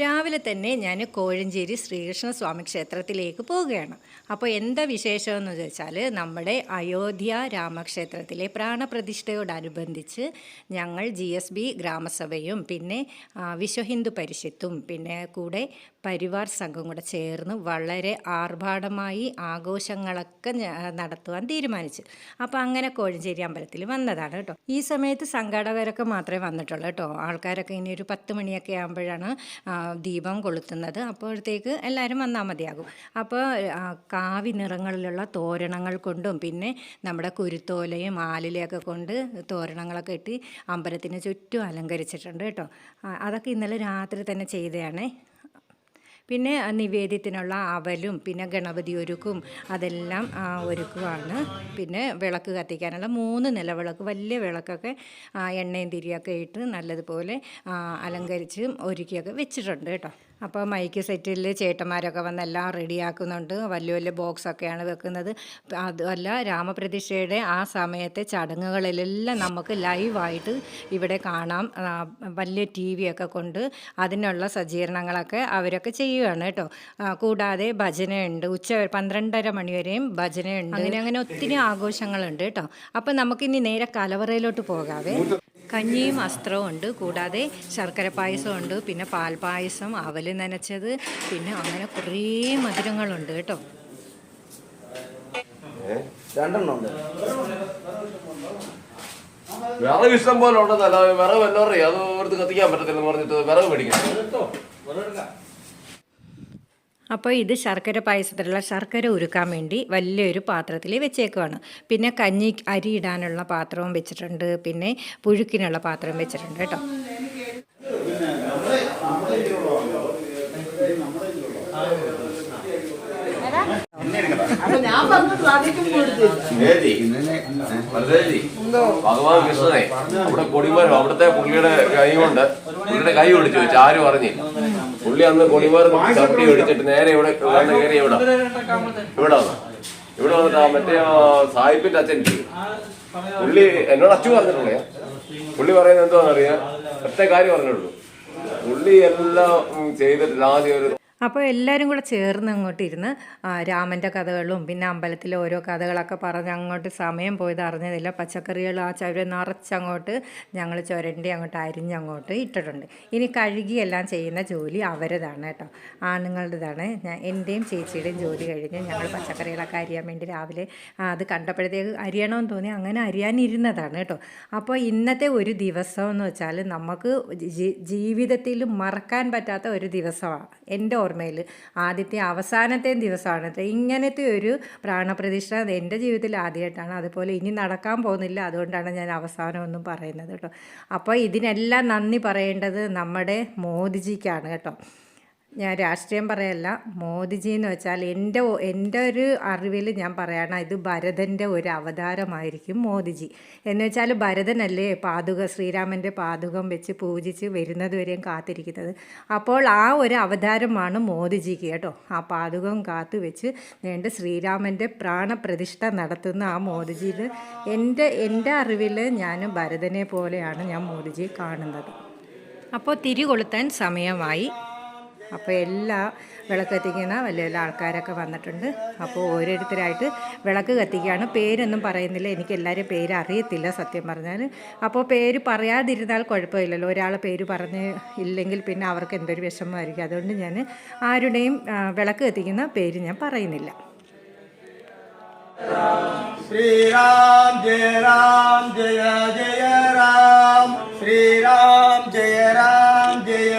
രാവിലെ തന്നെ ഞാൻ കോഴഞ്ചേരി ശ്രീകൃഷ്ണ സ്വാമി ക്ഷേത്രത്തിലേക്ക് പോവുകയാണ്. അപ്പോൾ എന്താ വിശേഷമെന്ന് ചോദിച്ചാൽ നമ്മുടെ അയോധ്യ രാമക്ഷേത്രത്തിലെ പ്രാണപ്രതിഷ്ഠയോടനുബന്ധിച്ച് ഞങ്ങൾ ജി എസ് ബി ഗ്രാമസഭയും പിന്നെ വിശ്വഹിന്ദു വിശ്വ ഹിന്ദു പരിഷത്തും പിന്നെ കൂടെ പരിവാർ സംഘം കൂടെ ചേർന്ന് വളരെ ആർഭാടമായി ആഘോഷങ്ങളൊക്കെ നടത്തുവാൻ തീരുമാനിച്ചു. അപ്പോൾ അങ്ങനെ കോഴഞ്ചേരി അമ്പലത്തിൽ വന്നതാണ് കേട്ടോ. ഈ സമയത്ത് സംഘാടകരൊക്കെ മാത്രമേ വന്നിട്ടുള്ളൂ കേട്ടോ. ആൾക്കാരൊക്കെ ഇനി ഒരു പത്ത് മണിയൊക്കെ ആകുമ്പോഴാണ് ദീപം കൊളുത്തുന്നത് അപ്പോഴത്തേക്ക് എല്ലാവരും വന്നാൽ മതിയാകും. അപ്പോൾ കാവി നിറങ്ങളിലുള്ള തോരണങ്ങൾ കൊണ്ടും പിന്നെ നമ്മുടെ കുരുത്തോലയും ആലിലയൊക്കെ കൊണ്ട് തോരണങ്ങളൊക്കെ ഇട്ട് അമ്പലത്തിന് ചുറ്റും അലങ്കരിച്ചിട്ടുണ്ട് കേട്ടോ. അതൊക്കെ ഇന്നലെ രാത്രി തന്നെ ചെയ്തതാണേ. പിന്നെ നിവേദ്യത്തിനുള്ള അവലും പിന്നെ ഗണപതി ഒരുക്കും അതെല്ലാം ഒരുക്കുവാണ്. പിന്നെ വിളക്ക് കത്തിക്കാനുള്ള മൂന്ന് നില വിളക്ക് വലിയ വിളക്കൊക്കെ എണ്ണയും തിരിയൊക്കെ ഇട്ട് നല്ലതുപോലെ അലങ്കരിച്ച് ഒരുക്കിയൊക്കെ വെച്ചിട്ടുണ്ട് കേട്ടോ. അപ്പോൾ മൈക്ക് സെറ്റിൽ ചേട്ടന്മാരൊക്കെ വന്ന് എല്ലാം റെഡിയാക്കുന്നുണ്ട്. വലിയ വലിയ ബോക്സൊക്കെയാണ് വെക്കുന്നത്. അതുമല്ല രാമപ്രതിഷ്ഠയുടെ ആ സമയത്തെ ചടങ്ങുകളിലെല്ലാം നമുക്ക് ലൈവായിട്ട് ഇവിടെ കാണാം. വലിയ ടി വി ഒക്കെ കൊണ്ട് അതിനുള്ള സജ്ജീകരണങ്ങളൊക്കെ അവരൊക്കെ ചെയ്യുകയാണ് കേട്ടോ. കൂടാതെ ഭജനയുണ്ട്. ഉച്ച പന്ത്രണ്ടര മണിവരെയും ഭജനയുണ്ട്. അങ്ങനെ അങ്ങനെ ഒത്തിരി ആഘോഷങ്ങളുണ്ട് കേട്ടോ. അപ്പം നമുക്കിനി നേരെ കലവറയിലോട്ട് പോകാവേ. കഞ്ഞിയും അസ്ത്രവും ഉണ്ട്. കൂടാതെ ശർക്കര പായസം ഉണ്ട്. പിന്നെ പായസം അവൽ നനച്ചത്. പിന്നെ അങ്ങനെ കുറേ മധുരങ്ങളുണ്ട് കേട്ടോ. വിറവ് ഇഷ്ടം പോലെ ഉണ്ടെന്നല്ല വിറവ് എല്ലാവരും അത് ഓർത്ത് കത്തിക്കാൻ പറ്റത്തില്ലെന്ന് പറഞ്ഞിട്ട് വിറവ് മേടിക്കണം അപ്പോൾ ഇത് ശർക്കര പായസത്തിലുള്ള ശർക്കര ഉരുക്കാൻ വേണ്ടി വലിയൊരു പാത്രത്തിൽ വെച്ചേക്കുവാണ്. പിന്നെ കഞ്ഞി അരി ഇടാനുള്ള പാത്രവും വെച്ചിട്ടുണ്ട്. പിന്നെ പുഴുക്കിനുള്ള പാത്രവും വെച്ചിട്ടുണ്ട് കേട്ടോ? ഭഗവാൻ കൃഷ്ണനെ. അവിടെ കൊടിമരം അവിടുത്തെ പുള്ളിയുടെ കൈ കൊണ്ട് പുള്ളിയുടെ കൈ ഒടിച്ചു വെച്ചു ആരും അറിഞ്ഞില്ല. പുള്ളി അന്ന് കൊടിവാർ ചവിട്ടി ഒടിച്ചിട്ട് നേരെ ഇവിടെ വന്ന് കയറി ഇവിടെ ഇവിടെ വന്നു? ഇവിടെ വന്നിട്ട് മറ്റേ സായിപ്പിന്റെ അച്ഛൻ? പുള്ളി എന്നോട് അച്ചു പറഞ്ഞിട്ടുള്ളേ പുള്ളി പറയുന്നത് എന്താണെന്നറിയാം ഒറ്റ കാര്യം പറഞ്ഞുള്ളൂ. പുള്ളി എല്ലാം ചെയ്തിട്ട് ആദ്യം ഒരു അപ്പോൾ എല്ലാവരും കൂടെ ചേർന്ന് അങ്ങോട്ട് ഇരുന്ന് രാമന്റെ കഥകളും പിന്നെ അമ്പലത്തിലെ ഓരോ കഥകളൊക്കെ പറഞ്ഞ് അങ്ങോട്ട് സമയം പോയത് അറിഞ്ഞതില്ല. പച്ചക്കറികൾ ആ ചുര നിറച്ചങ്ങോട്ട് ഞങ്ങൾ ചുരണ്ടി അങ്ങോട്ട് അരിഞ്ഞങ്ങോട്ട് ഇട്ടിട്ടുണ്ട്. ഇനി കഴുകി എല്ലാം ചെയ്യുന്ന ജോലി അവരതാണ് കേട്ടോ. ആണുങ്ങളുടേതാണ് ഞാൻ എന്റെയും ചേച്ചിയുടെയും ജോലി കഴിഞ്ഞ് ഞങ്ങൾ പച്ചക്കറികളൊക്കെ അരിയാൻ വേണ്ടി രാവിലെ അത് കണ്ടപ്പോഴത്തേക്ക് അരിയണമെന്ന് തോന്നി. അങ്ങനെ അരിയാനിരുന്നതാണ് കേട്ടോ. അപ്പോൾ ഇന്നത്തെ ഒരു ദിവസം എന്ന് വെച്ചാൽ നമുക്ക് ജീവിതത്തിൽ മറക്കാൻ പറ്റാത്ത ഒരു ദിവസമാണ് എന്റെ ഓർമ്മയിൽ ആദ്യത്തെ അവസാനത്തെ ദിവസമാണ്. ഇങ്ങനത്തെ ഒരു പ്രാണപ്രതിഷ്ഠ എന്റെ ജീവിതത്തിൽ ആദ്യമായിട്ടാണ് അതുപോലെ ഇനി നടക്കാൻ പോകുന്നില്ല. അതുകൊണ്ടാണ് ഞാൻ അവസാനം ഒന്നും പറയുന്നത് കേട്ടോ. അപ്പോൾ ഇതിനെല്ലാം നന്ദി പറയേണ്ടത് നമ്മുടെ മോദിജിക്കാണ് കേട്ടോ. ഞാൻ രാഷ്ട്രീയം പറയല്ല. മോദിജി എന്ന് വെച്ചാൽ എന്റെ എന്റെ ഒരു അറിവിൽ ഞാൻ പറയണം ഇത് ഭരതന്റെ ഒരു അവതാരമായിരിക്കും മോദിജി. എന്ന് വെച്ചാൽ ഭരതനല്ലേ പാതുക ശ്രീരാമന്റെ പാതുകം വെച്ച് പൂജിച്ച് വരുന്നത് വരെയും കാത്തിരിക്കുന്നത്. അപ്പോൾ ആ ഒരു അവതാരമാണ് മോദിജിക്ക് കേട്ടോ. ആ പാതുകം കാത്തു വെച്ച് വേണ്ട ശ്രീരാമന്റെ പ്രാണപ്രതിഷ്ഠ നടത്തുന്ന ആ മോദിജിയിൽ എന്റെ എന്റെ അറിവിൽ ഞാൻ ഭരതനെ പോലെയാണ് ഞാൻ മോദിജിയെ കാണുന്നത്. അപ്പോൾ തിരികൊളുത്താൻ സമയമായി. അപ്പോൾ എല്ലാ വിളക്ക് കത്തിക്കുന്ന വലിയ വലിയ ആൾക്കാരൊക്കെ വന്നിട്ടുണ്ട്. അപ്പോൾ ഓരോരുത്തരായിട്ട് വിളക്ക് കത്തിക്കുകയാണ്. പേരൊന്നും പറയുന്നില്ല. എനിക്ക് എല്ലാവരും പേര് അറിയത്തില്ല സത്യം പറഞ്ഞാൽ അപ്പോൾ പേര് പറയാതിരുന്നാൽ കുഴപ്പമില്ലല്ലോ. ഒരാൾ പേര് പറഞ്ഞ് ഇല്ലെങ്കിൽ പിന്നെ അവർക്ക് എന്തൊരു വിഷമമായിരിക്കും. അതുകൊണ്ട് ഞാൻ ആരുടെയും വിളക്ക് കത്തിക്കുന്ന പേര് ഞാൻ പറയുന്നില്ല. ശ്രീരാം ജയ ജയ ജയ രാം. ശ്രീരാം ജയ ജയ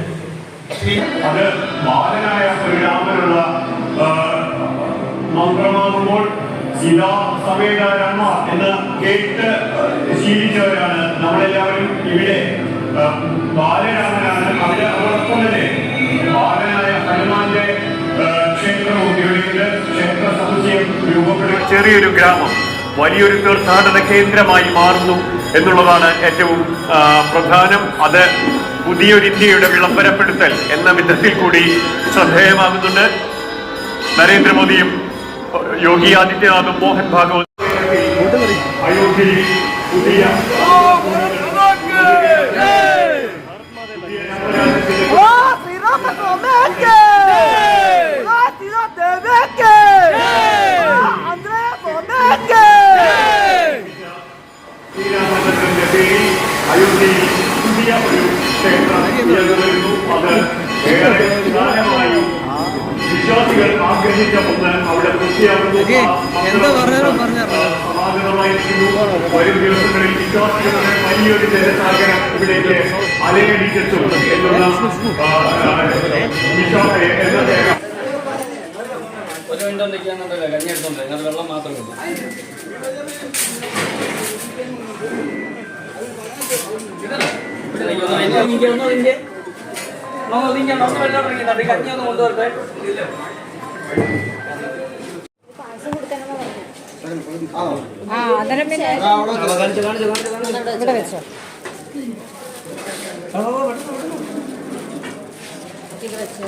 അത് ബാലനായ ശ്രീരാമനുള്ള മന്ത്രമാകുമ്പോൾ സീതാ സമേതാരാമ എന്ന് കേട്ട് ശീലിച്ചവരാണ് നമ്മളെല്ലാവരും ഇവിടെ. ബാലരാമനാണ് അവരെ അവർക്കും തന്നെ ബാലനായ ഹനുമാന്റെ ക്ഷേത്രവും ഇവിടെയുണ്ട് ക്ഷേത്ര സമുച്ചയം രൂപപ്പെടുക ചെറിയൊരു ഗ്രാമം വലിയൊരു തീർത്ഥാടന കേന്ദ്രമായി മാറുന്നു. എന്നുള്ളതാണ് ഏറ്റവും പ്രധാനം അത് പുതിയൊരു ഇന്ത്യയുടെ വിളംബരപ്പെടുത്തൽ എന്ന വിധത്തിൽ കൂടി ശ്രദ്ധേയമാകുന്നുണ്ട് നരേന്ദ്രമോദിയും യോഗി ആദിത്യനാഥും മോഹൻ ഭാഗവത് അയോധ്യയിൽ പുതിയ ക്ഷേത്രം ഉയർന്നു അത് ഏറെ കാലമായി വിശ്വാസികൾ ആഗ്രഹിച്ച ഒന്ന് അവിടെ പൂർത്തിയാകുന്നു സമാഗതമായിരിക്കുന്നു വരും ദിവസങ്ങളിൽ വിശ്വാസികളുടെ വലിയൊരു ജനസാഗരം ഇവിടേക്ക് അലയടിച്ചെത്തും എന്നുള്ള വിശ്വാസ എന്നത്തെ ഒരു മിനിറ്റ്. നിൽക്കാന്നുണ്ടല്ലോ കഞ്ഞെടുത്തോണ്ട് അതിനകത്ത് വെള്ളം മാത്രമേ ഉള്ളൂ കൊണ്ടുവരട്ടെ ആ അന്നേരം പിന്നെ ഇവിടെ വെച്ചോ ഇത് വെച്ചോ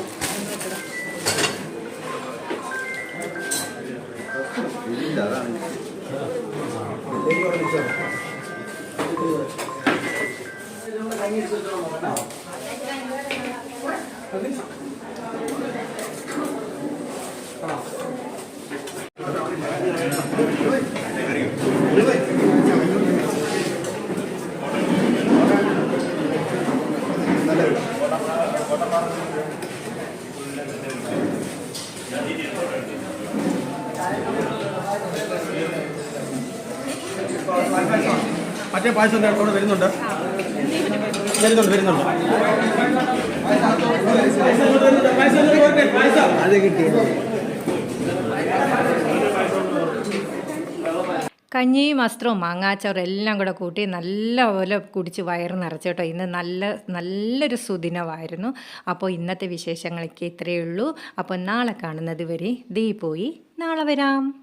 മറ്റേ പായസം നേരത്തോടെ വരുന്നുണ്ട്? വരുന്നുണ്ട് വരുന്നുണ്ട്. കഞ്ഞിയും വസ്ത്രവും മാങ്ങാച്ചോറും എല്ലാം കൂടെ കൂട്ടി നല്ലപോലെ കുടിച്ച് വയറ് നിറച്ചു കേട്ടോ. ഇന്ന് നല്ല നല്ലൊരു സുദിനമായിരുന്നു. അപ്പോൾ ഇന്നത്തെ വിശേഷങ്ങളൊക്കെ ഇത്രയേ ഉള്ളൂ. അപ്പോൾ നാളെ കാണുന്നത് വരെ ദീ പോയി. നാളെ വരാം.